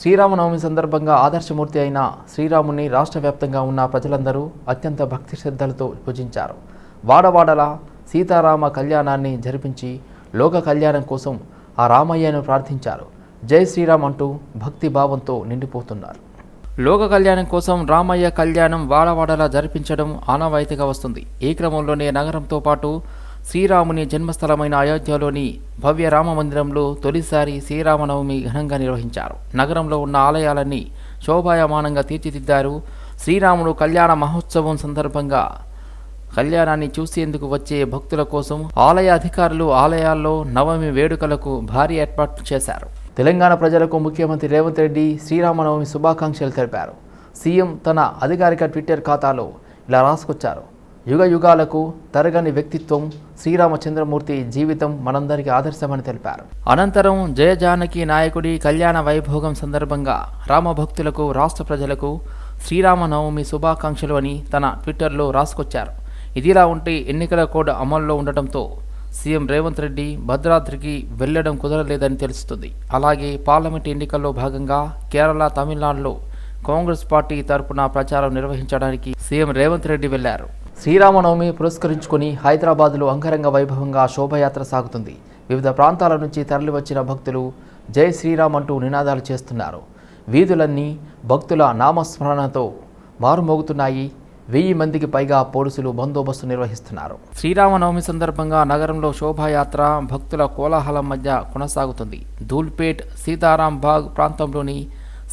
శ్రీరామనవమి సందర్భంగా ఆదర్శమూర్తి అయిన శ్రీరాముని రాష్ట్ర వ్యాప్తంగా ఉన్న ప్రజలందరూ అత్యంత భక్తి శ్రద్ధలతో పూజించారు. వాడవాడల సీతారామ కళ్యాణాన్ని జరిపించి లోక కళ్యాణం కోసం ఆ రామయ్యను ప్రార్థించారు. జై శ్రీరామ్ అంటూ భక్తి భావంతో నిండిపోతున్నారు. లోక కళ్యాణం కోసం రామయ్య కళ్యాణం వాడవాడలా జరిపించడం ఆనవాయితీగా వస్తుంది. ఈ క్రమంలోనే నగరంతో పాటు శ్రీరాముని జన్మస్థలమైన అయోధ్యలోని భవ్య రామ మందిరంలో తొలిసారి శ్రీరామనవమి ఘనంగా నిర్వహించారు. నగరంలో ఉన్న ఆలయాలన్నీ శోభాయమానంగా తీర్చిదిద్దారు. శ్రీరాముడు కళ్యాణ మహోత్సవం సందర్భంగా కళ్యాణాన్ని చూసేందుకు వచ్చే భక్తుల కోసం ఆలయ అధికారులు ఆలయాల్లో నవమి వేడుకలకు భారీ ఏర్పాట్లు చేశారు. తెలంగాణ ప్రజలకు ముఖ్యమంత్రి రేవంత్ రెడ్డి శ్రీరామనవమి శుభాకాంక్షలు తెలిపారు. సీఎం తన అధికారిక ట్విట్టర్ ఖాతాలో ఇలా రాసుకొచ్చారు. యుగ యుగాలకు తరగని వ్యక్తిత్వం శ్రీరామచంద్రమూర్తి జీవితం మనందరికీ ఆదర్శమని తెలిపారు. అనంతరం జయజానకి నాయకుడి కళ్యాణ వైభోగం సందర్భంగా రామభక్తులకు రాష్ట్ర ప్రజలకు శ్రీరామనవమి శుభాకాంక్షలు అని తన ట్విట్టర్లో రాసుకొచ్చారు. ఇదిలా ఉంటే ఎన్నికల కోడ్ అమల్లో ఉండటంతో సీఎం రేవంత్ రెడ్డి భద్రాద్రికి వెళ్ళడం కుదరలేదని తెలుస్తుంది. అలాగే పార్లమెంట్ ఎన్నికల్లో భాగంగా కేరళ తమిళనాడులో కాంగ్రెస్ పార్టీ తరపున ప్రచారం నిర్వహించడానికి సీఎం రేవంత్ రెడ్డి వెళ్ళారు. శ్రీరామనవమి పురస్కరించుకుని హైదరాబాద్లో అంగరంగ వైభవంగా శోభయాత్ర సాగుతుంది. వివిధ ప్రాంతాల నుంచి తరలివచ్చిన భక్తులు జై శ్రీరామ్ అంటూ నినాదాలు చేస్తున్నారు. వీధులన్నీ భక్తుల నామస్మరణతో మారుమోగుతున్నాయి. వెయ్యి మందికి పైగా పోలీసులు బందోబస్తు నిర్వహిస్తున్నారు. శ్రీరామనవమి సందర్భంగా నగరంలో శోభాయాత్ర భక్తుల కోలాహలం మధ్య కొనసాగుతుంది. ధూల్పేట్ సీతారాం బాగ్ ప్రాంతంలోని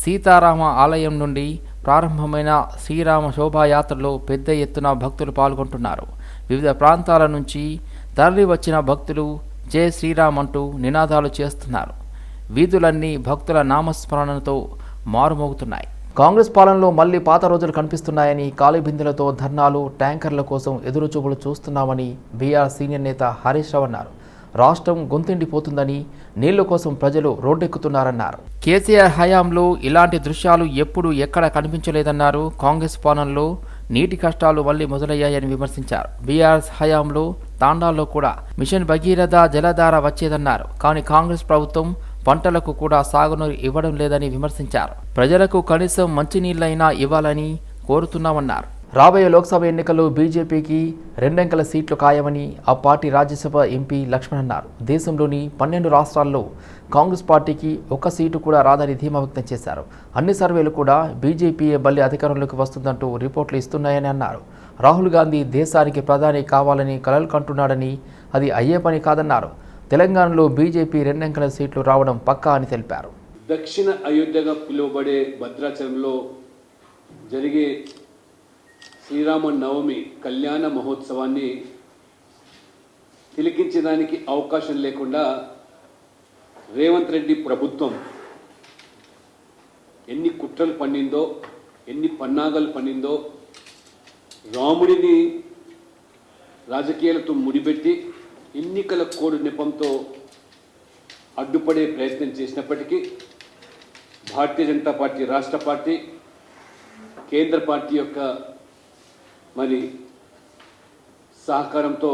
సీతారామ ఆలయం నుండి ప్రారంభమైన శ్రీరామ శోభాయాత్రలో పెద్ద ఎత్తున భక్తులు పాల్గొంటున్నారు. వివిధ ప్రాంతాల నుంచి తరలి వచ్చిన భక్తులు జై శ్రీరామ్ అంటూ నినాదాలు చేస్తున్నారు. వీధులన్నీ భక్తుల నామస్మరణతో మారుమోగుతున్నాయి. కాంగ్రెస్ పాలనలో మళ్ళీ పాత రోజులు కనిపిస్తున్నాయని కాలిబిందులతో ధర్నాలు ట్యాంకర్ల కోసం ఎదురుచూపులు చూస్తున్నామని బీఆర్ సీనియర్ నేత హరీష్ రావు అన్నారు. రాష్ట్రం గొంతుండిపోతుందని నీళ్ళ కోసం ప్రజలు రోడ్డెక్కుతున్నారన్నారు. కేసీఆర్ హయాంలో ఇలాంటి దృశ్యాలు ఎప్పుడు ఎక్కడ కనిపించలేదన్నారు కాంగ్రెస్ పాలనలో నీటి కష్టాలు మళ్ళీ మొదలయ్యాయని విమర్శించారు. బీఆర్ఎస్ హయాంలో తాండాల్లో కూడా మిషన్ భగీరథ జలధార వచ్చేదన్నారు. కానీ కాంగ్రెస్ ప్రభుత్వం పంటలకు కూడా సాగునీరు ఇవ్వడం లేదని విమర్శించారు. ప్రజలకు కనీసం మంచినీళ్ళైనా ఇవ్వాలని కోరుతున్నామన్నారు. రాబోయే లోక్సభ ఎన్నికల్లో బీజేపీకి రెండంకల సీట్లు ఖాయమని ఆ పార్టీ రాజ్యసభ ఎంపీ లక్ష్మణ్ అన్నారు. దేశంలోని పన్నెండు రాష్ట్రాల్లో కాంగ్రెస్ పార్టీకి ఒక్క సీటు కూడా రాదని ధీమా వ్యక్తం చేశారు. అన్ని సర్వేలు కూడా బీజేపీయే బల్లి అధికారంలోకి వస్తుందంటూ రిపోర్ట్లు ఇస్తున్నాయని అన్నారు. రాహుల్ గాంధీ దేశానికి ప్రధాని కావాలని కలలు కంటున్నాడని అది అయ్యే పని కాదన్నారు. తెలంగాణలో బీజేపీ రెండంకల సీట్లు రావడం పక్కా అని తెలిపారు. దక్షిణ అయోధ్యగా పిలువబడే భద్రాచలంలో జరిగే శ్రీరామ నవమి కళ్యాణ మహోత్సవాన్ని తిలకించడానికి అవకాశం లేకుండా రేవంత్ రెడ్డి ప్రభుత్వం ఎన్ని కుట్రలు పండిందో ఎన్ని పన్నాగాలు పండిందో రాముడిని రాజకీయాలతో ముడిపెట్టి ఎన్నికల కోడ్ నెపంతో అడ్డుపడే ప్రయత్నం చేసినప్పటికీ భారతీయ జనతా పార్టీ రాష్ట్ర పార్టీ కేంద్ర పార్టీ యొక్క మరి సహకారంతో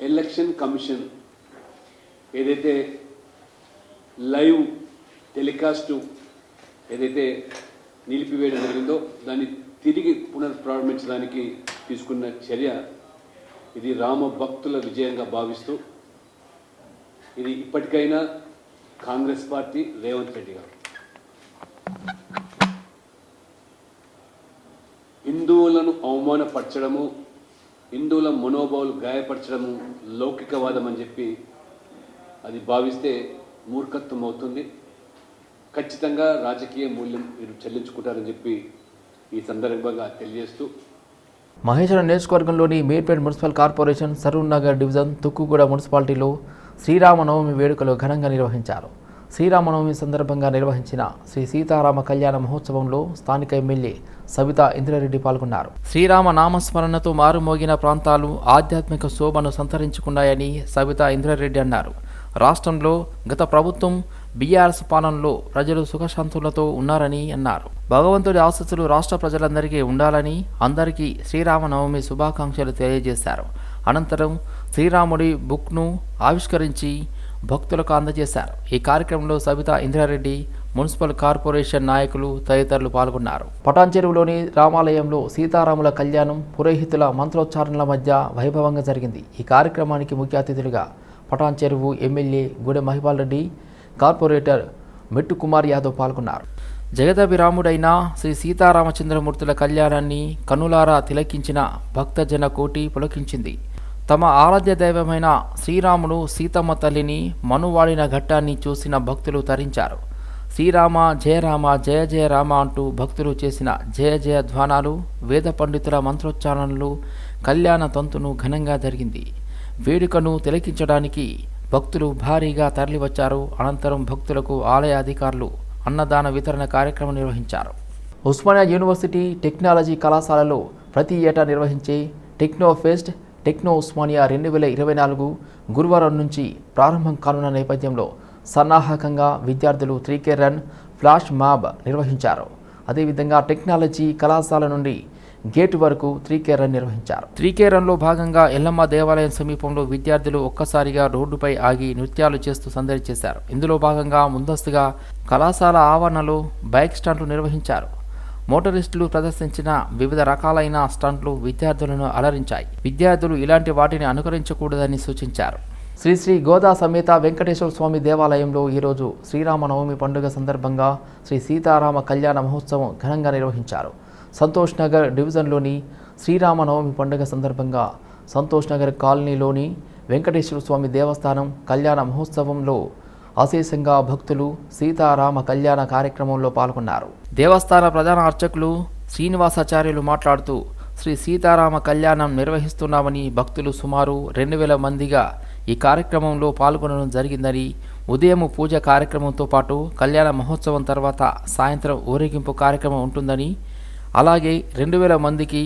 ఎలక్షన్ కమిషన్ ఏదైతే లైవ్ టెలికాస్టు ఏదైతే నిలిపివేయడం జరిగిందో దాన్ని తిరిగి పునఃప్రారంభించడానికి తీసుకున్న చర్య ఇది రామ భక్తుల విజయంగా భావిస్తూ ఇది ఇప్పటికైనా కాంగ్రెస్ పార్టీ రేవంత్ రెడ్డి గారు. హిందువులను అవమానపరచడము హిందువుల మనోభావాలు గాయపరచడము లౌకికవాదం అని చెప్పి అది భావిస్తే మూర్ఖత్వం అవుతుంది. ఖచ్చితంగా రాజకీయ మూల్యం మీరు చెల్లించుకుంటారని చెప్పి ఈ సందర్భంగా తెలియజేస్తూ మహేశ్వరం నియోజకవర్గంలోని Meerpet municipal corporation Saroor Nagar division Tukkuguda మున్సిపాలిటీలో శ్రీరామనవమి వేడుకలు ఘనంగా నిర్వహించారు. శ్రీరామనవమి సందర్భంగా నిర్వహించిన శ్రీ సీతారామ కళ్యాణ మహోత్సవంలో స్థానిక ఎమ్మెల్యే సవితా ఇంద్రారెడ్డి పాల్గొన్నారు. శ్రీరామ నామస్మరణతో మారుమోగిన ప్రాంతాలు ఆధ్యాత్మిక శోభను సంతరించుకున్నాయని సవితా ఇంద్రారెడ్డి అన్నారు. రాష్ట్రంలో గత ప్రభుత్వం బీఆర్ఎస్ పాలనలో ప్రజలు సుఖశాంతులతో ఉన్నారని అన్నారు. భగవంతుడి ఆశస్సులు రాష్ట్ర ప్రజలందరికీ ఉండాలని అందరికీ శ్రీరామనవమి శుభాకాంక్షలు తెలియజేశారు. అనంతరం శ్రీరాముడి బుక్ను ఆవిష్కరించి భక్తులకు అందజేశారు. ఈ కార్యక్రమంలో సబితా ఇంద్రారెడ్డి మున్సిపల్ కార్పొరేషన్ నాయకులు తదితరులు పాల్గొన్నారు. పటాన్ చెరువులోని రామాలయంలో సీతారాముల కళ్యాణం పురోహితుల మంత్రోచ్చారణల మధ్య వైభవంగా జరిగింది. ఈ కార్యక్రమానికి ముఖ్య అతిథులుగా Patancheru MLA గుడె Mahipal Reddy corporator Mettu Kumar Yadav పాల్గొన్నారు. జగదభిరాముడైన శ్రీ సీతారామచంద్రమూర్తుల కళ్యాణాన్ని కనులారా తిలకించిన భక్తజన కోటి పులకించింది. తమ ఆరాధ్య దైవమైన శ్రీరాముడు సీతమ్మ తల్లిని మనువాడిన ఘట్టాన్ని చూసిన భక్తులు తరించారు. శ్రీరామ జయరామ జయ జయ రామ అంటూ భక్తులు చేసిన జయ జయ ధ్వానాలు వేద పండితుల మంత్రోచ్చారణలు కళ్యాణ తంతును ఘనంగా జరిగింది. వేడుకను తిలకించడానికి భక్తులు భారీగా తరలివచ్చారు. అనంతరం భక్తులకు ఆలయ అధికారులు అన్నదాన వితరణ కార్యక్రమం నిర్వహించారు. ఉస్మానియా యూనివర్సిటీ టెక్నాలజీ కళాశాలలో ప్రతి ఏటా నిర్వహించే టెక్నోఫెస్ట్ టెక్నో ఉస్మానియా రెండు వేల ఇరవై నాలుగు గురువారం నుంచి ప్రారంభం కానున్న నేపథ్యంలో సన్నాహకంగా విద్యార్థులు త్రీకే రన్ ఫ్లాష్ మాబ్ నిర్వహించారు. అదేవిధంగా టెక్నాలజీ కళాశాల నుండి గేటు వరకు త్రీకే రన్ నిర్వహించారు. త్రీకే రన్లో భాగంగా ఎల్లమ్మ దేవాలయం సమీపంలో విద్యార్థులు ఒక్కసారిగా రోడ్డుపై ఆగి నృత్యాలు చేస్తూ సందడి చేశారు. ఇందులో భాగంగా ముందస్తుగా కళాశాల ఆవరణలో బైక్ స్టాండ్లు నిర్వహించారు. మోటరిస్టులు ప్రదర్శించిన వివిధ రకాలైన స్టంట్లు విద్యార్థులను అలరించాయి. విద్యార్థులు ఇలాంటి వాటిని అనుకరించకూడదని సూచించారు. శ్రీ శ్రీ గోదా సమేత వెంకటేశ్వర స్వామి దేవాలయంలో ఈరోజు శ్రీరామనవమి పండుగ సందర్భంగా శ్రీ సీతారామ కళ్యాణ మహోత్సవం ఘనంగా నిర్వహించారు. సంతోష్ నగర్ డివిజన్లోని శ్రీరామనవమి పండుగ సందర్భంగా సంతోష్ నగర్ కాలనీలోని వెంకటేశ్వర స్వామి దేవస్థానం కళ్యాణ మహోత్సవంలో అశేషంగా భక్తులు సీతారామ కళ్యాణ కార్యక్రమంలో పాల్గొన్నారు. దేవస్థాన ప్రధాన అర్చకులు శ్రీనివాసాచార్యులు మాట్లాడుతూ శ్రీ సీతారామ కళ్యాణం నిర్వహిస్తున్నామని భక్తులు సుమారు రెండు వేల మందిగా ఈ కార్యక్రమంలో పాల్గొనడం జరిగిందని ఉదయం పూజ కార్యక్రమంతో పాటు కళ్యాణ మహోత్సవం తర్వాత సాయంత్రం ఊరేగింపు కార్యక్రమం ఉంటుందని అలాగే రెండు వేల మందికి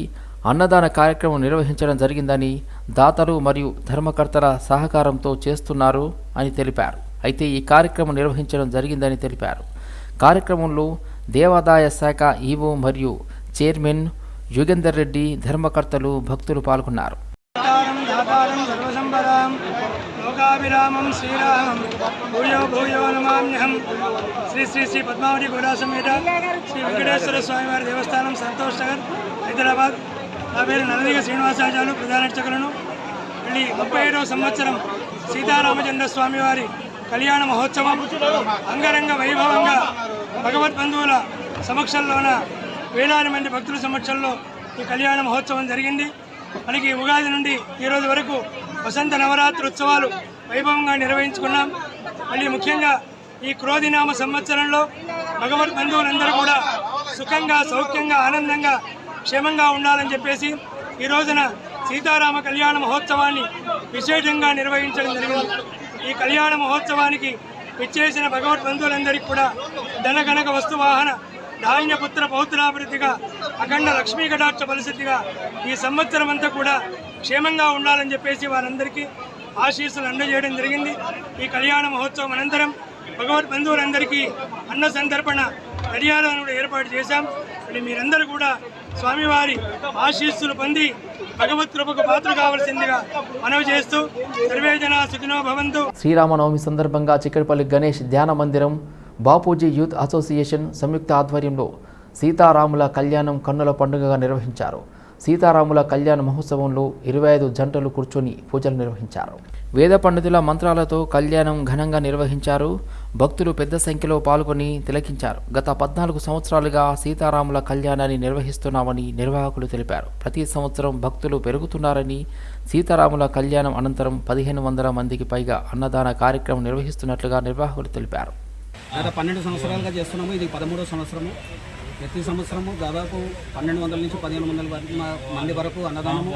అన్నదాన కార్యక్రమం నిర్వహించడం జరిగిందని దాతలు మరియు ధర్మకర్తల సహకారంతో చేస్తున్నారు అని తెలిపారు. అయితే ఈ కార్యక్రమం నిర్వహించడం జరిగిందని తెలిపారు. కార్యక్రమంలో దేవాదాయ శాఖ ఈవో మరియు చైర్మన్ యుగేందర్ రెడ్డి ధర్మకర్తలు భక్తులు పాల్గొన్నారు. దాతారం లోకాభిరామం శ్రీరామం భూయో భూయో నమామ్యహం. శ్రీ శ్రీ శ్రీ పద్మావతి గోడా సమేత శ్రీ వెంకటేశ్వర స్వామి వారి దేవస్థానం సంతోష్ నగర్ హైదరాబాద్. నా పేరు నలదిగ శ్రీనివాసాచార్యులు ప్రధాన అర్చకులను. మళ్ళీ ముప్పై ఏడవ సంవత్సరం సీతారామచంద్ర స్వామివారి కళ్యాణ మహోత్సవం అంగరంగ వైభవంగా భగవత్ బంధువుల సమక్షంలోన వేలాది మంది భక్తుల సమక్షంలో ఈ కళ్యాణ మహోత్సవం జరిగింది. మనకి ఉగాది నుండి ఈరోజు వరకు వసంత నవరాత్రి ఉత్సవాలు వైభవంగా నిర్వహించుకున్నాం. మళ్ళీ ముఖ్యంగా ఈ క్రోధినామ సంవత్సరంలో భగవద్ బంధువులందరూ కూడా సుఖంగా సౌఖ్యంగా ఆనందంగా క్షేమంగా ఉండాలని చెప్పేసి ఈ రోజున సీతారామ కళ్యాణ మహోత్సవాన్ని విశేషంగా నిర్వహించడం జరిగింది. ఈ కళ్యాణ మహోత్సవానికి విచ్చేసిన భగవద్ బంధువులందరికీ కూడా ధనగణక వస్తువాహన ధాన్యపుత్ర పౌత్రాభివృద్ధిగా అఖండ లక్ష్మీ కటాక్ష పరిస్థితిగా ఈ సంవత్సరం అంతా కూడా క్షేమంగా ఉండాలని చెప్పేసి వారందరికీ ఆశీస్సులు అందజేయడం జరిగింది. ఈ కళ్యాణ మహోత్సవం అనంతరం భగవద్ బంధువులందరికీ అన్న సందర్పణ మర్యాదను కూడా ఏర్పాటు చేశాం. మీరందరూ కూడా స్వామివారి ఆశీస్సులు పొంది భగవత్ కృపకు పాత్ర కావాల్సిందిగా మనవి చేస్తూ సర్వేజన సుఖినో భవంతు. శ్రీరామనవమి సందర్భంగా చిక్కడపల్లి గణేష్ ధ్యాన మందిరం బాపూజీ యూత్ అసోసియేషన్ సంయుక్త ఆధ్వర్యంలో సీతారాముల కళ్యాణం కన్నుల పండుగగా నిర్వహించారు. సీతారాముల కళ్యాణ మహోత్సవంలో ఇరవై ఐదు జంటలు కూర్చొని పూజలు నిర్వహించారు. వేద పండితుల మంత్రాలతో కళ్యాణం ఘనంగా నిర్వహించారు. భక్తులు పెద్ద సంఖ్యలో పాల్గొని తిలకించారు. గత పద్నాలుగు సంవత్సరాలుగా సీతారాముల కళ్యాణాన్ని నిర్వహిస్తున్నామని నిర్వాహకులు తెలిపారు. ప్రతి సంవత్సరం భక్తులు పెరుగుతున్నారని సీతారాముల కళ్యాణం అనంతరం పదిహేను వందల మందికి పైగా అన్నదాన కార్యక్రమం నిర్వహిస్తున్నట్లుగా నిర్వాహకులు తెలిపారు. గత పన్నెండు సంవత్సరాలుగా చేస్తున్నాము. ఇది పదమూడో సంవత్సరము. ప్రతి సంవత్సరము దాదాపు పన్నెండు వందల నుంచి పదిహేను వందల వరకు మంది వరకు అన్నదానము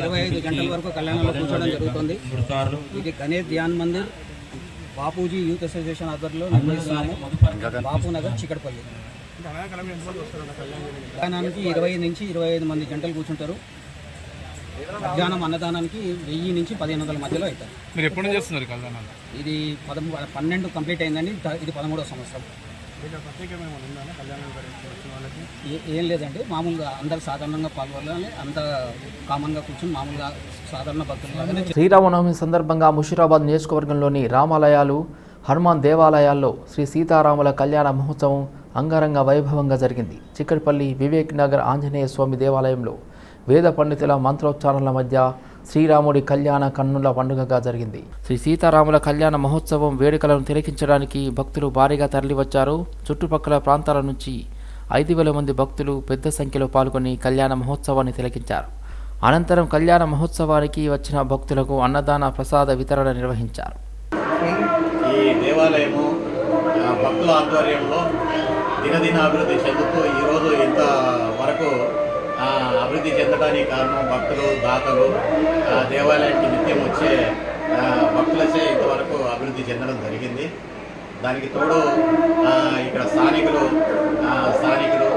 ఇరవై ఐదు గంటల వరకు కళ్యాణంలో కూర్చోవడం జరుగుతుంది. ఇది గణేష్ ధ్యాన్ మందిర్. బాపూజీ యూత్ అసోసియేషన్ ఆధ్వర్యంలో నిర్వహిస్తున్నాము బాపు నగర్ చికటపల్లి. కళ్యాణానికి ఇరవై నుంచి ఇరవై ఐదు మంది గంటలు కూర్చుంటారు. మధ్యాహ్నం అన్నదానానికి వెయ్యి నుంచి పదిహేను వందల మధ్యలో అవుతారు. మీరు ఎప్పటి నుంచి చేస్తున్నారు ఇది పదమూ పన్నెండు కంప్లీట్ అయిందండి ఇది పదమూడవ సంవత్సరం. ఏ- ఏం లేదండి మామూలుగా అందరు సాధారణంగా పాల్గొనాలి అంత కామన్గా కూర్చొని మామూలుగా సాధారణ భక్తులు శ్రీరామనవమి సందర్భంగా ముషీరాబాద్ నియోజకవర్గంలోని రామాలయాలు హనుమాన్ దేవాలయాల్లో శ్రీ సీతారాముల కళ్యాణ మహోత్సవం అంగరంగ వైభవంగా జరిగింది. చిక్కడిపల్లి వివేక్ నగర్ ఆంజనేయ స్వామి దేవాలయంలో వేద పండితుల మంత్రోచ్చారణల మధ్య శ్రీరాముడి కళ్యాణ కన్నుల పండుగగా జరిగింది. శ్రీ సీతారాముల కళ్యాణ మహోత్సవం వేడుకలను తిలకించడానికి భక్తులు భారీగా తరలివచ్చారు. చుట్టుపక్కల ప్రాంతాల నుంచి ఐదు వేల మంది భక్తులు పెద్ద సంఖ్యలో పాల్గొని కళ్యాణ మహోత్సవాన్ని తిలకించారు. అనంతరం కళ్యాణ మహోత్సవానికి వచ్చిన భక్తులకు అన్నదాన ప్రసాద వితరణ నిర్వహించారు. ఈ దేవాలయము భక్తుల ఆధ్వర్యంలో దినదిన అభివృద్ధి చెందుతూ ఈరోజు ఇంత వరకు అభివృద్ధి చెందడానికి కారణం భక్తులు దాతలు దేవాలయానికి నిత్యం వచ్చే భక్తులచే ఇంతవరకు అభివృద్ధి చెందడం జరిగింది. దానికి తోడు ఇక్కడ స్థానికులు స్థానికులు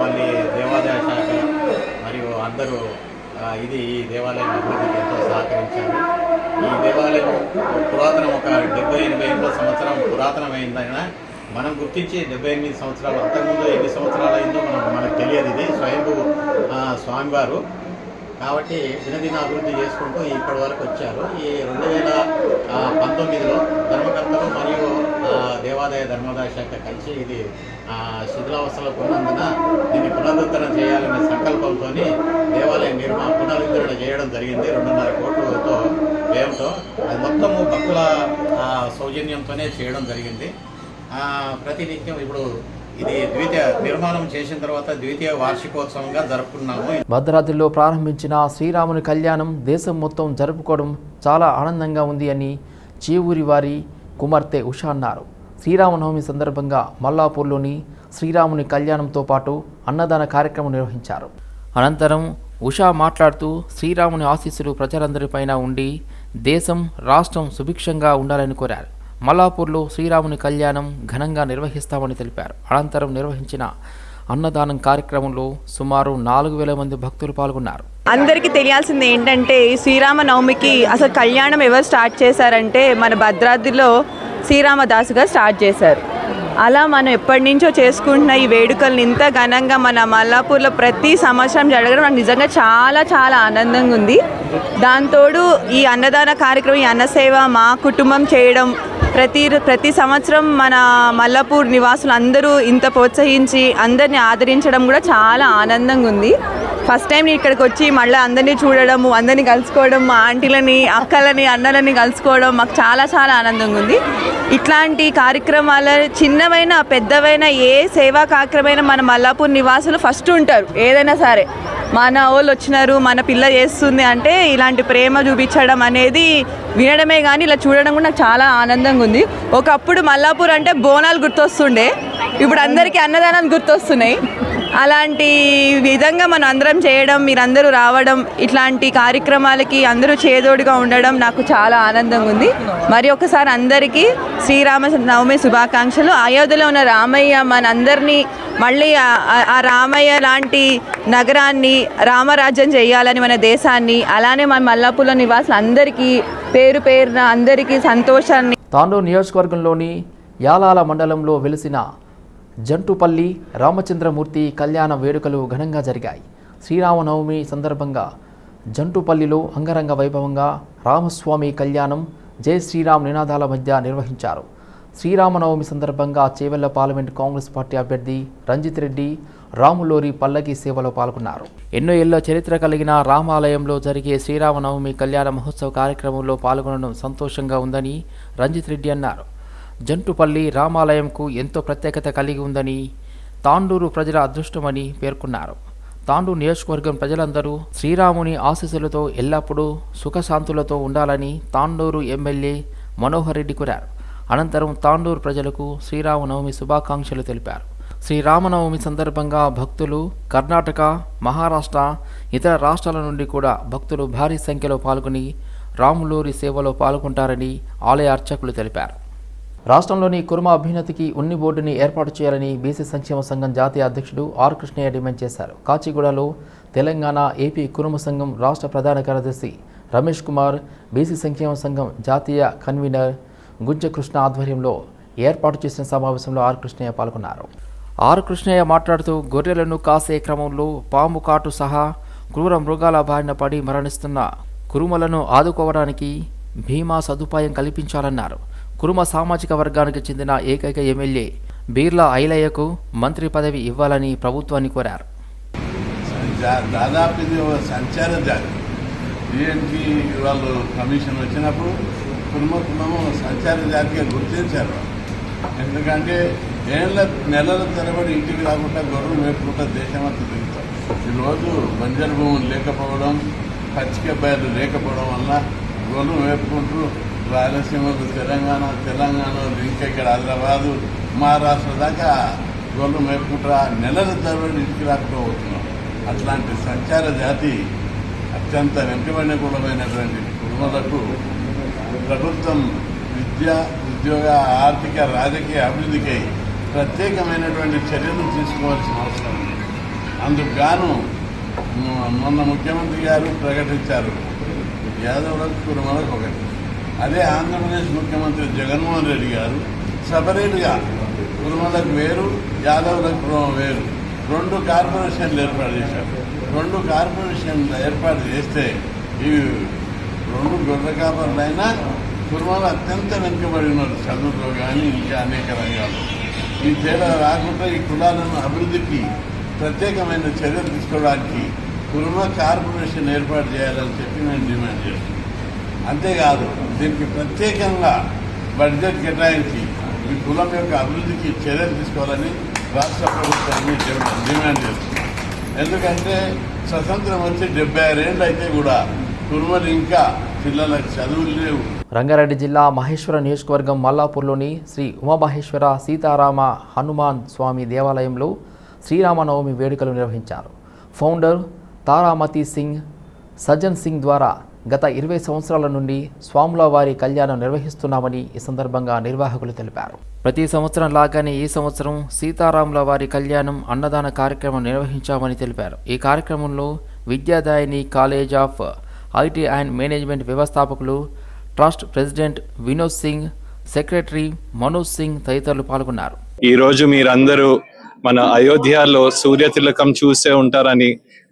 మళ్ళీ దేవాదాయ శాఖ మరియు అందరూ ఇది ఈ దేవాలయం అభివృద్ధికి ఎంతో సహకరించారు. ఈ దేవాలయం పురాతనం ఒక డెబ్బై ఎనభై ఎనిమిదో సంవత్సరం పురాతనమైందైనా మనం గుర్తించి డెబ్బై ఎనిమిది సంవత్సరాలు అంతకుముందు ఎన్ని సంవత్సరాలు అయిందో మనం మనకు తెలియదు ఇది. స్వయంభూ స్వామివారు. కాబట్టి దినదిన అభివృద్ధి చేసుకుంటూ ఇప్పటి వరకు వచ్చారు. ఈ రెండు వేల పంతొమ్మిదిలో ధర్మకర్తలు మరియు దేవాదాయ ధర్మాదాయ శాఖ కలిసి ఇది శిథిలావస్థలకు ఉన్నందున దీన్ని పునరుద్ధరణ చేయాలనే సంకల్పంతో దేవాలయ నిర్మాణ పునరుద్ధరణ చేయడం జరిగింది రెండున్నర కోట్లతో వ్యయంతో. అది మొత్తము భక్తుల సౌజన్యంతోనే చేయడం జరిగింది. ప్రతినిత్యం ఇప్పుడు ఇది ద్వితీయ నిర్మాణం చేసిన తర్వాత ద్వితీయ వార్షికోత్సవంగా జరుపుకున్నాము. భద్రాద్రిలో ప్రారంభించిన శ్రీరాముని కళ్యాణం దేశం మొత్తం జరుపుకోవడం చాలా ఆనందంగా ఉంది అని చీవూరి వారి కుమార్తె ఉష అన్నారు. శ్రీరామనవమి సందర్భంగా మల్లాపూర్లోని శ్రీరాముని కళ్యాణంతో పాటు అన్నదాన కార్యక్రమం నిర్వహించారు. అనంతరం ఉషా మాట్లాడుతూ శ్రీరాముని ఆశీస్సులు ప్రజలందరిపైన ఉండి దేశం రాష్ట్రం సుభిక్షంగా ఉండాలని కోరారు. మల్లాపూర్లో శ్రీరాముని కళ్యాణం ఘనంగా నిర్వహిస్తామని తెలిపారు. అనంతరం నిర్వహించిన అన్నదానం కార్యక్రమంలో సుమారు నాలుగు వేల మంది భక్తులు పాల్గొన్నారు. అందరికీ తెలియాల్సింది ఏంటంటే శ్రీరామ నవమికి అసలు కళ్యాణం ఎవరు స్టార్ట్ చేశారంటే మన భద్రాద్రిలో శ్రీరామదాసుగా స్టార్ట్ చేశారు. అలా మనం ఎప్పటి నుంచో చేసుకుంటున్న ఈ వేడుకల్ని ఇంత ఘనంగా మన మల్లాపూర్లో ప్రతి సంవత్సరం జరగడం నాకు నిజంగా చాలా చాలా ఆనందంగా ఉంది. దాంతోడు ఈ అన్నదాన కార్యక్రమం ఈ అన్నసేవ మా కుటుంబం చేయడం ప్రతి ప్రతి సంవత్సరం మన మల్లాపూర్ నివాసులు అందరూ ఇంత ప్రోత్సహించి అందరిని ఆదరించడం కూడా చాలా ఆనందంగా ఉంది. ఫస్ట్ టైం నేను ఇక్కడికి వచ్చి మళ్ళీ అందరినీ చూడడము అందరినీ కలుసుకోవడం మా ఆంటీలని అక్కలని అన్నలని కలుసుకోవడం మాకు చాలా చాలా ఆనందంగా ఉంది. ఇట్లాంటి కార్యక్రమాల చిన్నవైన పెద్దవైన ఏ సేవా కార్యక్రమైనా మన మల్లాపూర్ నివాసులు ఫస్ట్ ఉంటారు ఏదైనా సరే. మన వాళ్ళు వచ్చినారు మన పిల్ల చేస్తుంది అంటే ఇలాంటి ప్రేమ చూపించడం అనేది వినడమే కానీ ఇలా చూడడం కూడా నాకు చాలా ఆనందంగా ఉంది. ఒకప్పుడు మల్లాపూర్ అంటే బోనాలు గుర్తొస్తుండే ఇప్పుడు అందరికీ అన్నదానాలు గుర్తొస్తున్నాయి. అలాంటి విధంగా మనం అందరం చేయడం మీరందరూ రావడం ఇట్లాంటి కార్యక్రమాలకి అందరూ చేదోడుగా ఉండడం నాకు చాలా ఆనందంగా ఉంది. మరి ఒకసారి అందరికీ శ్రీరామ నవమి శుభాకాంక్షలు. అయోధ్యలో ఉన్న రామయ్య మనందరినీ మళ్ళీ ఆ- రామయ్య లాంటి నగరాన్ని రామరాజ్యం చేయాలని మన దేశాన్ని అలానే మన మల్లాపూర్లో నివాసులు అందరికీ పేరు పేరున అందరికీ సంతోషాన్ని తాండూరు నియోజకవర్గంలోని యాలాల మండలంలో వెలిసిన జంటుపల్లి రామచంద్రమూర్తి కళ్యాణ వేడుకలు ఘనంగా జరిగాయి. శ్రీరామనవమి సందర్భంగా జంటుపల్లిలో అంగరంగ వైభవంగా రామస్వామి కళ్యాణం జై శ్రీరామ్ నినాదాల మధ్య నిర్వహించారు. శ్రీరామనవమి సందర్భంగా చేవెళ్ళ పార్లమెంట్ కాంగ్రెస్ పార్టీ అభ్యర్థి రంజిత్ రెడ్డి రాములోరి పల్లకి సేవలో పాల్గొన్నారు. ఎన్నో ఏళ్ళ చరిత్ర కలిగిన రామాలయంలో జరిగే శ్రీరామనవమి కళ్యాణ మహోత్సవ కార్యక్రమంలో పాల్గొనడం సంతోషంగా ఉందని రంజిత్ రెడ్డి అన్నారు. జంటుపల్లి రామాలయంకు ఎంతో ప్రత్యేకత కలిగి ఉందని తాండూరు ప్రజల అదృష్టమని పేర్కొన్నారు. తాండూరు నియోజకవర్గం ప్రజలందరూ శ్రీరాముని ఆశీస్సులతో ఎల్లప్పుడూ సుఖశాంతులతో ఉండాలని తాండూరు ఎమ్మెల్యే మనోహర్ రెడ్డి కోరారు. అనంతరం తాండూరు ప్రజలకు శ్రీరామనవమి శుభాకాంక్షలు తెలిపారు. శ్రీరామనవమి సందర్భంగా భక్తులు కర్ణాటక మహారాష్ట్ర ఇతర రాష్ట్రాల నుండి కూడా భక్తులు భారీ సంఖ్యలో పాల్గొని రాములూరి సేవలో పాల్గొంటారని ఆలయ అర్చకులు తెలిపారు. రాష్ట్రంలోని కుర్మ అభ్యున్నతికి ఉన్ని బోర్డుని ఏర్పాటు చేయాలని బీసీ సంక్షేమ సంఘం జాతీయ అధ్యక్షుడు ఆర్ కృష్ణయ్య డిమాండ్ చేశారు. కాచిగూడలో తెలంగాణ ఏపీ కురుమ సంఘం రాష్ట్ర ప్రధాన కార్యదర్శి రమేష్ కుమార్ బీసీ సంక్షేమ సంఘం జాతీయ కన్వీనర్ గుంజకృష్ణ ఆధ్వర్యంలో ఏర్పాటు చేసిన సమావేశంలో ఆర్ కృష్ణయ్య పాల్గొన్నారు. ఆర్ కృష్ణయ్య మాట్లాడుతూ గొర్రెలను కాసే క్రమంలో పాము కాటు సహా క్రూర మృగాల బారిన పడి మరణిస్తున్న కురుమలను ఆదుకోవడానికి భీమా సదుపాయం కల్పించాలన్నారు. కురుమ సామాజిక వర్గానికి చెందిన ఏకైక ఎమ్మెల్యే బీర్లా ఐలయ్యకు మంత్రి పదవి ఇవ్వాలని ప్రభుత్వాన్ని కోరారు. దాదాపు ఇది సంచార జాతి డిఎన్కి వాళ్ళు కమిషన్ వచ్చినప్పుడు కుటుంబ కుటుంబం సంచార జాతిగా గుర్తించారు. ఎందుకంటే ఏళ్ళ నెలల తరబడి ఇంటికి రాకుండా గొర్రెలు మేపుకుంటా అంతా తిరుగుతాం. ఈరోజు బంజరు భూములు లేకపోవడం పచ్చిక బయలు లేకపోవడం వల్ల గొర్రెలు మేపుకుంటూ రాయలసీమకు తెలంగాణ తెలంగాణ ఇంకా ఇక్కడ హైదరాబాదు మహారాష్ట్ర దాకా గొర్రెలు మేపుకుంటా నెలల తరబడి ఇంటికి రాకుండా పోతున్నాం. అట్లాంటి సంచార జాతి అత్యంత వెనుకబడిన కులమైనటువంటి కుటుంబాలకు ప్రభుత్వం విద్య ఉద్యోగ ఆర్థిక రాజకీయ అభివృద్ధికై ప్రత్యేకమైనటువంటి చర్యలు తీసుకోవాల్సిన అవసరం ఉంది. అందుకు గాను మొన్న ముఖ్యమంత్రి గారు ప్రకటించారు. యాదవులకు కుటుంబాలకు ఒకటి. అదే ఆంధ్రప్రదేశ్ ముఖ్యమంత్రి జగన్మోహన్ రెడ్డి గారు సపరేట్గా కురుమలకు వేరు యాదవులకు వేరు. రెండు కార్పొరేషన్లు ఏర్పాటు చేశారు. రెండు కార్పొరేషన్లు ఏర్పాటు చేస్తే ఇవి రెండు గొర్రె కాపర్లైనా కుటుంబాలు అత్యంత వెనుకబడి ఉన్నారు. చదువులో కానీ ఇంకా అనేక రంగాల్లో. ఈ తేడా రాకుండా ఈ కులాలను అభివృద్ధికి ప్రత్యేకమైన చర్యలు తీసుకోవడానికి కురుమ కార్పొరేషన్ ఏర్పాటు చేయాలని చెప్పి నేను డిమాండ్ చేస్తున్నాను. అంతేకాదు దీనికి ప్రత్యేకంగా బడ్జెట్ కేటాయించి ఈ కులం యొక్క అభివృద్ధికి చర్యలు తీసుకోవాలని రాష్ట్ర ప్రభుత్వాన్ని డిమాండ్ చేస్తున్నాం ఎందుకంటే స్వతంత్రం వచ్చి డెబ్బై ఆరేళ్ళు అయితే కూడా కుటుంబాలు ఇంకా పిల్లలకు చదువులు లేవు. రంగారెడ్డి జిల్లా మహేశ్వర నియోజకవర్గం మల్లాపూర్లోని శ్రీ ఉమామహేశ్వర సీతారామ హనుమాన్ స్వామి దేవాలయంలో శ్రీరామనవమి వేడుకలు నిర్వహించారు. ఫౌండర్ తారామతి సింగ్ సజ్జన్ సింగ్ ద్వారా గత ఇరవై సంవత్సరాల నుండి స్వాముల వారి కళ్యాణం నిర్వహిస్తున్నామని ఈ సందర్భంగా నిర్వాహకులు తెలిపారు. ప్రతి సంవత్సరం లాగానే ఈ సంవత్సరం సీతారాముల వారి కళ్యాణం అన్నదాన కార్యక్రమం నిర్వహించామని తెలిపారు. ఈ కార్యక్రమంలో Vidyadayini college of IT and management వ్యవస్థాపకులు trust president Vinod Singh secretary Manoj Singh తదితరులు పాల్గొన్నారు. ఈ రోజు మీరందరూ మన అయోధ్యలో సూర్య తిలకం చూసే ఉంటారని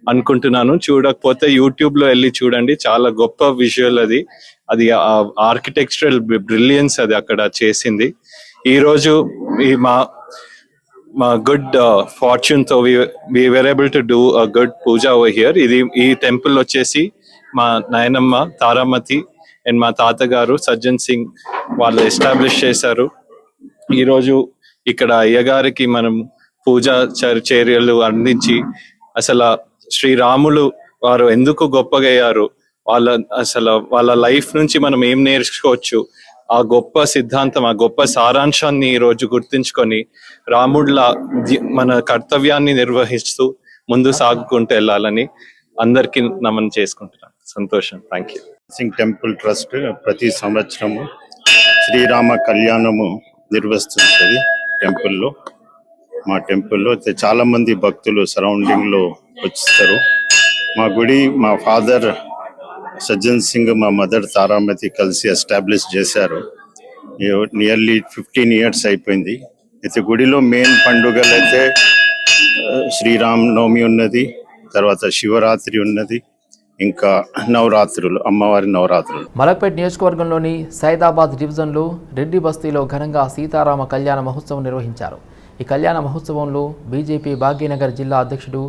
అనుకుంటున్నాను. చూడకపోతే యూట్యూబ్లో వెళ్ళి చూడండి. చాలా గొప్ప విజువల్ అది. అది ఆర్కిటెక్చరల్ బ్రిలియన్స్ అది అక్కడ చేసింది. ఈ రోజు ఈ మా మా good ఫార్చ్యూన్తో we were able to do a good puja over here ఇది ఈ టెంపుల్ వచ్చేసి మా నాయనమ్మ తారామతి అండ్ మా తాతగారు సజ్జన్ సింగ్ వాళ్ళు ఎస్టాబ్లిష్ చేశారు. ఈ రోజు ఇక్కడ అయ్యగారికి మనం పూజ చర్యలు అందించి అసలు శ్రీరాములు వారు ఎందుకు గొప్పగయ్యారు? వాళ్ళ అసలు వాళ్ళ లైఫ్ నుంచి మనం ఏం నేర్చుకోవచ్చు? ఆ గొప్ప సిద్ధాంతం ఆ గొప్ప సారాంశాన్ని ఈరోజు రోజు గుర్తించుకొని రాముడిల మన కర్తవ్యాన్ని నిర్వహిస్తూ ముందు సాగుకుంటూ వెళ్ళాలని అందరికీ నమన్ చేసుకుంటున్నాను. సంతోషం. Thank you Singh temple trust ప్రతి సంవత్సరము శ్రీరామ కళ్యాణము నిర్వహిస్తుంటుంది టెంపుల్లో మా టెంపుల్లో అయితే చాలా మంది భక్తులు సరౌండింగ్లో వచ్చిస్తారు. మా గుడి మా ఫాదర్ సజ్జన్ సింగ్ మా మదర్ తారామతి కలిసి ఎస్టాబ్లిష్ చేశారు. నియర్లీ ఫిఫ్టీన్ ఇయర్స్ అయిపోయింది. అయితే గుడిలో మెయిన్ పండుగలు అయితే ఆ, శ్రీరామ్ నవమి ఉన్నది తర్వాత శివరాత్రి ఉన్నది ఇంకా నవరాత్రులు అమ్మవారి నవరాత్రులు. మలక్పేట్ నియోజకవర్గంలోని సైదాబాద్ డివిజన్లో రెడ్డి బస్తీలో ఘనంగా సీతారామ కళ్యాణ మహోత్సవం నిర్వహించారు. ఈ కళ్యాణ మహోత్సవంలో బీజేపీ భాగ్యనగర్ జిల్లా అధ్యక్షుడు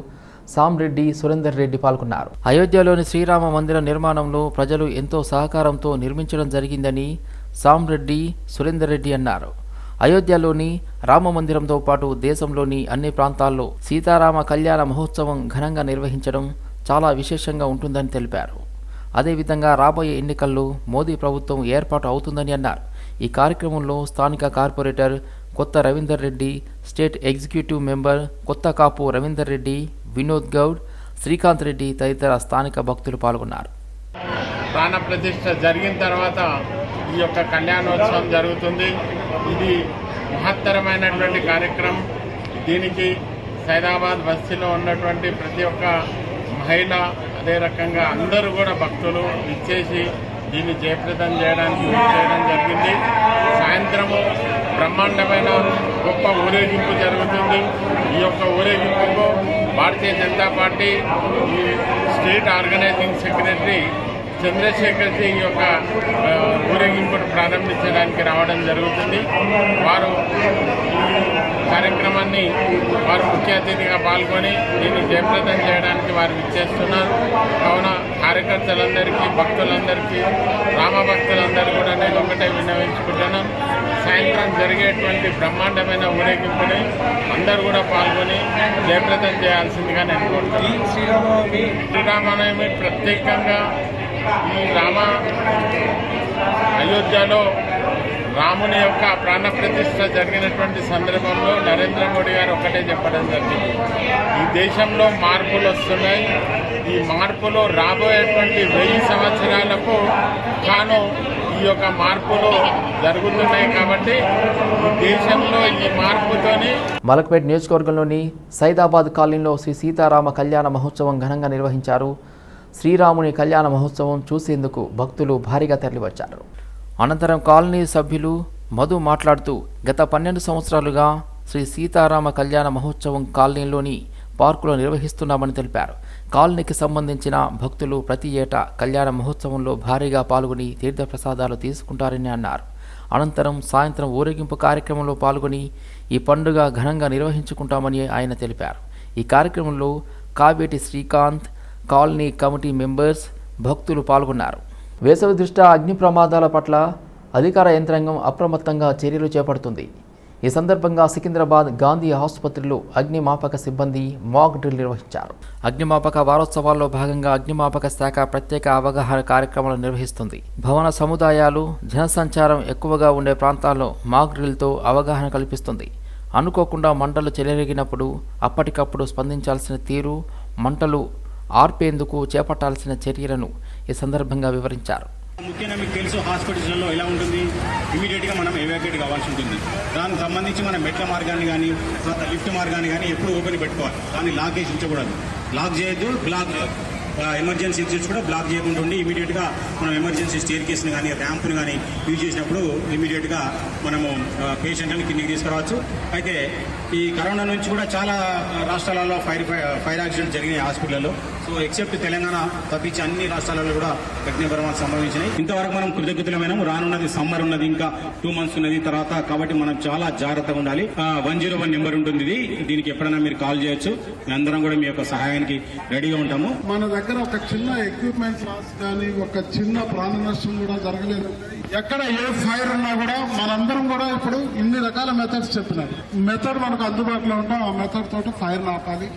సాంరెడ్డి సురేందర్ రెడ్డి పాల్గొన్నారు. అయోధ్యలోని శ్రీరామ మందిర నిర్మాణంలో ప్రజలు ఎంతో సహకారంతో నిర్మించడం జరిగిందని సాంరెడ్డి సురేందర్ రెడ్డి అన్నారు. అయోధ్యలోని రామ మందిరంతో పాటు దేశంలోని అన్ని ప్రాంతాల్లో సీతారామ కళ్యాణ మహోత్సవం ఘనంగా నిర్వహించడం చాలా విశేషంగా ఉంటుందని తెలిపారు. అదేవిధంగా రాబోయే ఎన్నికల్లో మోదీ ప్రభుత్వం ఏర్పాటు అవుతుందని అన్నారు. ఈ కార్యక్రమంలో స్థానిక corporator Kotha Ravinder Reddy state executive member Kotha Kapu Ravinder Reddy Vinod Goud Srikanth Reddy తదితర స్థానిక భక్తులు పాల్గొన్నారు. ప్రాణ ప్రతిష్ట జరిగిన తర్వాత ఈ యొక్క కళ్యాణోత్సవం జరుగుతుంది. ఇది మహత్తరమైనటువంటి కార్యక్రమం. దీనికి సైదాబాద్ బస్తీలో ఉన్నటువంటి ప్రతి ఒక్క మహిళ అదే రకంగా అందరూ కూడా భక్తులు ఇచ్చేసి దీన్ని జయప్రదం చేయడానికి చేయడం జరిగింది. సాయంత్రము బ్రహ్మాండమైన గొప్ప ఊరేగింపు జరుగుతుంది. ఈ యొక్క ఊరేగింపుకు భారతీయ జనతా పార్టీ ఈ స్టేట్ ఆర్గనైజింగ్ సెక్రటరీ చంద్రశేఖర్జీ ఈ యొక్క ఊరేగింపును ప్రారంభించడానికి రావడం జరుగుతుంది. వారు కార్యక్రమాన్ని వారు ముఖ్య అతిథిగా పాల్గొని దీన్ని జయప్రదం చేయడానికి వారు విచ్చేస్తున్నారు. కావున కార్యకర్తలందరికీ భక్తులందరికీ రామ భక్తులందరూ కూడా నేను ఒకటే విన్నవించుకుంటున్నాను. సాయంత్రం జరిగేటువంటి బ్రహ్మాండమైన ఊరేగింపుని అందరూ కూడా పాల్గొని జయప్రదం చేయాల్సిందిగా నేను కోరుతున్నాను. శ్రీరామనవమి ప్రత్యేకంగా ఈ రామ అయోధ్యలో రాముని యొక్క ప్రాణ ప్రతిష్ట జరిగినటువంటి సందర్భంలో నరేంద్ర మోడీ గారు ఒకటే చెప్పడం జరిగింది. ఈ దేశంలో మార్పులు వస్తున్నాయి. ఈ మార్పులు రాబోయేటువంటి వెయ్యి సంవత్సరాలకు కాను ఈ యొక్క మార్పులు జరుగుతున్నాయి కాబట్టి ఈ దేశంలో ఈ మార్పుతోని మలక్పేట్ నియోజకవర్గంలోని సైదాబాద్ కాలనీలో శ్రీ సీతారామ కళ్యాణ మహోత్సవం ఘనంగా నిర్వహించారు శ్రీరాముని కళ్యాణ మహోత్సవం చూసేందుకు భక్తులు భారీగా తరలివచ్చారు. అనంతరం కాలనీ సభ్యులు మధు మాట్లాడుతూ గత పన్నెండు సంవత్సరాలుగా శ్రీ సీతారామ కళ్యాణ మహోత్సవం కాలనీలోని పార్కులో నిర్వహిస్తున్నామని తెలిపారు. కాలనీకి సంబంధించిన భక్తులు ప్రతి ఏటా కళ్యాణ మహోత్సవంలో భారీగా పాల్గొని తీర్థప్రసాదాలు తీసుకుంటారని అన్నారు. అనంతరం సాయంత్రం ఊరేగింపు కార్యక్రమంలో పాల్గొని ఈ పండుగ ఘనంగా నిర్వహించుకుంటామని ఆయన తెలిపారు. ఈ కార్యక్రమంలో Kaveti Srikanth colony committee members భక్తులు పాల్గొన్నారు. వేసవి దృష్ట్యా అగ్ని ప్రమాదాల పట్ల అధికార యంత్రాంగం అప్రమత్తంగా చర్యలు చేపడుతుంది. ఈ సందర్భంగా సికింద్రాబాద్ గాంధీ ఆసుపత్రిలో అగ్నిమాపక సిబ్బంది మాక్ డ్రిల్ నిర్వహించారు. అగ్నిమాపక వారోత్సవాల్లో భాగంగా అగ్నిమాపక శాఖ ప్రత్యేక అవగాహన కార్యక్రమాలు నిర్వహిస్తుంది. భవన సముదాయాలు జనసంచారం ఎక్కువగా ఉండే ప్రాంతాల్లో మాక్ డ్రిల్తో అవగాహన కల్పిస్తుంది. అనుకోకుండా మంటలు చెలరేగినప్పుడు అప్పటికప్పుడు స్పందించాల్సిన తీరు మంటలు ఆర్పేందుకు చేపట్టాల్సిన చర్యలను ఈ సందర్భంగా వివరించారు. ముఖ్యంగా మీకు తెలుసు హాస్పిటల్స్లో ఎలా ఉంటుంది? ఇమీడియట్గా మనం ఎవాక్యుయేట్ కావాల్సి ఉంటుంది. దానికి సంబంధించి మనం మెట్ల మార్గాన్ని కానీ తర్వాత లిఫ్ట్ మార్గాన్ని కానీ ఎప్పుడు ఓపెన్ పెట్టుకోవాలి. కానీ లాక్ చేసి ఉంచకూడదు. లాక్ చేయొద్దు బ్లాక్ ఎమర్జెన్సీ ఎగ్జిట్స్ కూడా బ్లాక్ చేయకుండా ఉండి ఇమీడియట్గా మనం ఎమర్జెన్సీ స్టేర్ కేసుని కానీ ర్యాంప్ని కానీ యూజ్ చేసినప్పుడు ఇమీడియట్గా మనము పేషెంట్ని కిందికి తీసుకురావచ్చు. అయితే ఈ కరోనా నుంచి కూడా చాలా రాష్ట్రాలలో ఫైర్ ఫైర్ యాక్సిడెంట్ జరిగినాయి హాస్పిటల్లో. సో ఎక్సెప్ట్ తెలంగాణ తప్పించి అన్ని రాష్ట్రాలలో కూడా అగ్ని సంభవించినాయి ఇంతవరకు మనం కృతజ్ఞతలమైన రానున్నది సమ్మర్ ఉన్నది ఇంకా టూ మంత్స్ ఉన్నది. తర్వాత కాబట్టి మనం చాలా జాగ్రత్తగా ఉండాలి. వన్ జీరో వన్ నెంబర్ ఉంటుంది ఇది. దీనికి ఎప్పుడైనా మీరు కాల్ చేయొచ్చు. అందరం కూడా మీ యొక్క సహాయానికి రెడీగా ఉంటాము. మన దగ్గర ఒక చిన్న ఎక్విప్మెంట్ లాస్ కానీ ఒక చిన్న ప్రాణ నష్టం కూడా జరగలేదు. ఎక్కడ ఏ ఫైర్ ఉన్నా కూడా మనందరం కూడా ఇప్పుడు ఇన్ని రకాల మెథడ్స్ చెప్పినారు. మెథడ్ మనకు అందుబాటులో ఉంటాం. ఆ మెథడ్ తోటి ఫైర్ ఆపాలి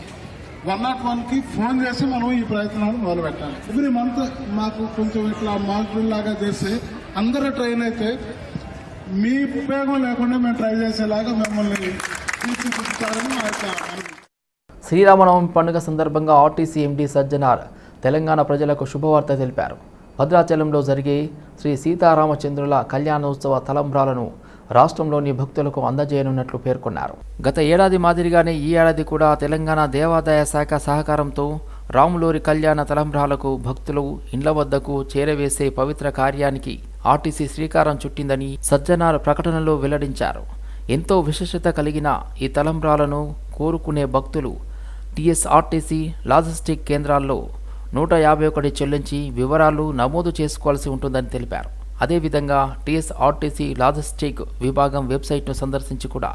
వన్ నాట్ వన్కి ఫోన్ చేసి మనం ఈ ప్రయత్నాలు మొదలు పెట్టాలి ఎవ్రీ మంత్ మాకు కొంచెం ఇట్లా మాడ్యూల్ లాగా చేస్తే అందరూ ట్రైన్ అయితే మీ ఉపయోగం లేకుండా మేము ట్రై చేసేలాగా మిమ్మల్ని తీర్చిదిద్దుతారని మా యొక్క శ్రీరామనవమి పండుగ సందర్భంగా ఆర్టీసీ ఎండీ సజ్జనార్ తెలంగాణ ప్రజలకు శుభవార్త తెలిపారు. భద్రాచలంలో జరిగే శ్రీ సీతారామచంద్రుల కళ్యాణోత్సవ తలంబ్రాలను రాష్ట్రంలోని భక్తులకు అందజేయనున్నట్లు పేర్కొన్నారు. గత ఏడాది మాదిరిగానే ఈ ఏడాది కూడా తెలంగాణ దేవాదాయ శాఖ సహకారంతో రాములూరి కళ్యాణ తలంబ్రాలకు భక్తులు ఇండ్ల వద్దకు చేరవేసే పవిత్ర కార్యానికి ఆర్టీసీ శ్రీకారం చుట్టిందని సజ్జనార్ ప్రకటనలో వెల్లడించారు. ఎంతో విశేషత కలిగిన ఈ తలంబ్రాలను కోరుకునే భక్తులు టీఎస్ఆర్టీసీ లాజిస్టిక్ కేంద్రాల్లో నూట యాభై ఒకటి చెల్లించి వివరాలు నమోదు చేసుకోవాల్సి ఉంటుందని తెలిపారు. అదేవిధంగా టీఎస్ఆర్టీసీ లాజిస్టిక్ విభాగం వెబ్సైట్ను సందర్శించి కూడా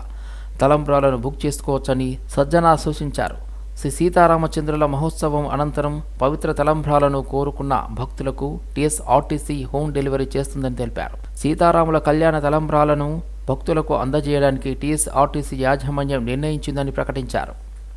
తలంబ్రాలను బుక్ చేసుకోవచ్చని సజ్జనా సూచించారు. శ్రీ సీతారామచంద్రుల మహోత్సవం అనంతరం పవిత్ర తలంబ్రాలను కోరుకున్న భక్తులకు టీఎస్ఆర్టీసీ హోమ్ డెలివరీ చేస్తుందని తెలిపారు. సీతారాముల కళ్యాణ తలంబ్రాలను భక్తులకు అందజేయడానికి టీఎస్ఆర్టీసీ యాజమాన్యం నిర్ణయించిందని ప్రకటించారు.